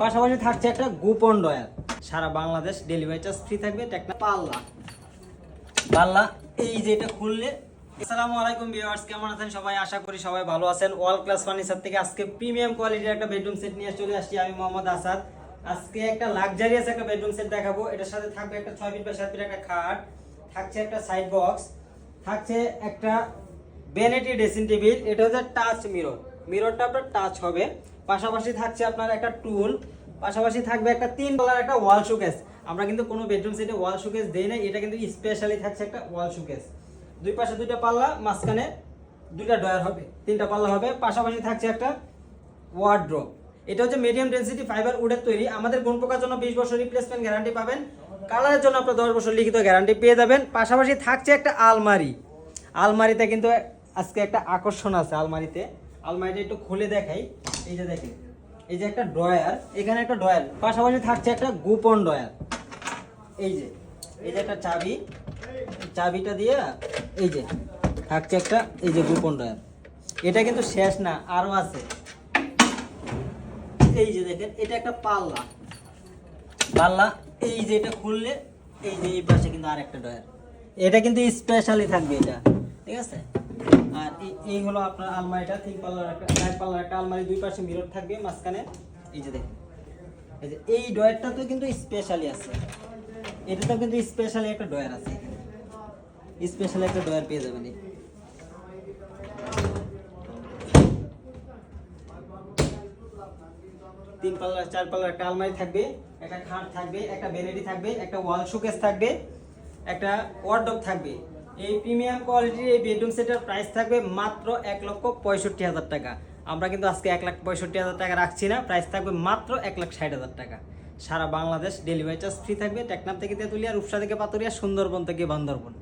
পাশাপাশি থাকছে একটা গোপন ডয়ার সারা বাংলাদেশ ডেলিভারি চার্জ ফ্রি থাকবে, এটা একটা পাল্লা। পাল্লা, এই যে এটা খুললে। আসসালামু আলাইকুম ভিউয়ার্স কেমন আছেন সবাই? আশা করি সবাই ভালো আছেন। অল ক্লাস ফার্নিচার থেকে আজকে প্রিমিয়াম কোয়ালিটির একটা বেডরুম সেট নিয়ে চলে আসছি আমি মোহাম্মদ আসাদ। আজকে একটা লাক্সারিয়াস একটা বেডরুম সেট দেখাবো। এটার সাথে থাকবে একটা ছয় ফিট বাই সাত ফিট একটা খাট, থাকছে একটা সাইড বক্স থাকছে একটা বেনেটি ড্রেসিং টেবিল এটা হচ্ছে টাচ মিরর মিররটা আপনার টাচ হবে। পাশাপাশি থাকছে আপনার একটা টুল পাশাপাশি থাকবে একটা তিন তলার একটা ওয়াল শোকেস আমরা কিন্তু কোনো বেডরুম সেটে ওয়াল শোকেস দেই না এটা কিন্তু স্পেশালি থাকছে একটা ওয়াল শোকেস দুই পাশে দুইটা পাল্লা, মাঝখানে দুইটা ডয়ার হবে, তিনটা পাল্লা হবে। পাশাপাশি থাকছে একটা ওয়ার্ড্রোপ এটা হচ্ছে মিডিয়াম ডেন্সিটি ফাইবার উডের তৈরি। আমাদের কোন প্রকার জন্য বিশ বছর রিপ্লেসমেন্ট গ্যারান্টি পাবেন। কালারের জন্য আপনার দশ বছর লিখিত গ্যারান্টি পেয়ে যাবেন। পাশাপাশি থাকছে একটা আলমারি। আলমারিতে কিন্তু আজকে একটা আকর্ষণ আছে আলমারিতে। আলমারিটা একটু খুলে দেখাই। এই যে দেখেন, এই যে একটা ড্রয়ার, এখানে একটা ড্রয়ার, পাশাপাশি থাকছে একটা গোপন ড্রয়ার। এই যে এই যে একটা চাবি, চাবিটা দিয়ে এই যে থাকছে একটা, এই যে গোপন ড্রয়ার। এটা কিন্তু শেষ না আরও আছে। এই যে দেখেন, এটা একটা পাল্লা। পাল্লা, এই যে এটা খুললে, এই যে এই পাশে কিন্তু আরেকটা ড্রয়ার। এটা কিন্তু স্পেশালি থাকবে এটা, ঠিক আছে? আর এই- হলো আপনার আলমারিটা, তিন পাল্লার একটা, চার পাল্লার একটা আলমারি, দুই পাশে মিরর থাকবে, মাঝখানে এই যে দেখেন। এই যে এই ডয়ারটা তো কিন্তু স্পেশালি আছে। এটাতেও কিন্তু স্পেশালি একটা ডয়ার আছে স্পেশালি একটা ডয়ার পেয়ে যাবেন তিন পাল্লা চার পাল্লার একটা আলমারি থাকবে, একটা খাট থাকবে, একটা বেনেডি থাকবে, একটা ওয়াল শোকেস থাকবে, একটা ওয়ার্ডরোব থাকবে। এই প্রিমিয়াম কোয়ালিটির এই বেডরুম সেটের প্রাইস থাকবে মাত্র এক লক্ষ পঁয়ষট্টি হাজার টাকা। আমরা কিন্তু আজকে এক লাখ পঁয়ষট্টি হাজার টাকা রাখছি না প্রাইস থাকবে মাত্র এক লাখ ষাট হাজার টাকা। সারা বাংলাদেশ ডেলিভারি চার্জ ফ্রি থাকবে, টেকনাফ থেকে তেঁতুলিয়া, রূপসা থেকে পাতুরিয়া সুন্দরবন থেকে বান্দরবন।